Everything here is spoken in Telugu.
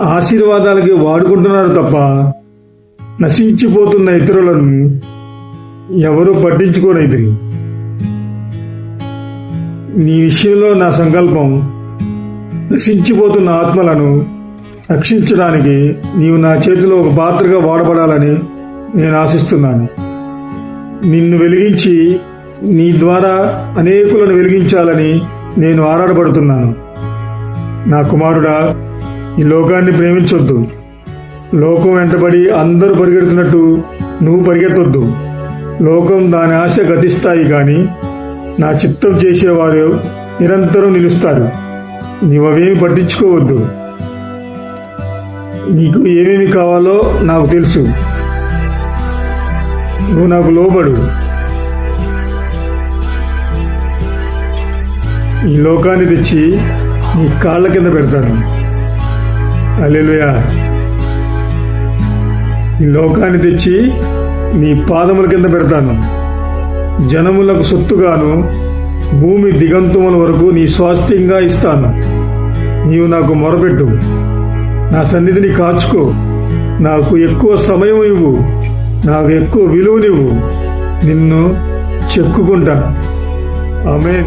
ఆశీర్వాదాలకి వాడుకుంటున్నారు తప్ప నశించిపోతున్న ఇతరులను ఎవరూ పట్టించుకోనైతిరి నీ విషయంలో నా సంకల్పం నశించిపోతున్న ఆత్మలను రక్షించడానికి నీవు నా చేతిలో ఒక పాత్రగా వాడబడాలని నేను ఆశిస్తున్నాను. నిన్ను వెలిగించి నీ ద్వారా అనేకులను వెలిగించాలని నేను ఆరాటపడుతున్నాను. నా కుమారుడా ఈ లోకాన్ని ప్రేమించొద్దు. లోకం వెంటబడి అందరూ పరిగెడుతున్నట్టు నువ్వు పరిగెత్తొద్దు. లోకం దాని ఆశ గతిస్తాయి కానీ నా చిత్తం చేసేవారు నిరంతరం నిలుస్తారు. నీవవేమి పట్టించుకోవద్దు. నీకు ఏమేమి కావాలో నాకు తెలుసు. నువ్వు నాకు లోబడు. ఈ లోకాన్ని తెచ్చి నీ కాళ్ళ కింద పెడతాను. అల్లెలుయా ఈ లోకాన్ని తెచ్చి నీ పాదముల కింద పెడతాను. జనములకు సొత్తుగాను భూమి దిగంతముల వరకు నీ స్వాస్థ్యంగా ఇస్తాను. నీవు నాకు మొరపెట్టు. నా సన్నిధిని కాచుకో. నాకు ఎక్కువ సమయం ఇవ్వు. నాకు ఎక్కువ విలువనివ్వు నిన్ను చెక్కుకుంటాను. ఆమె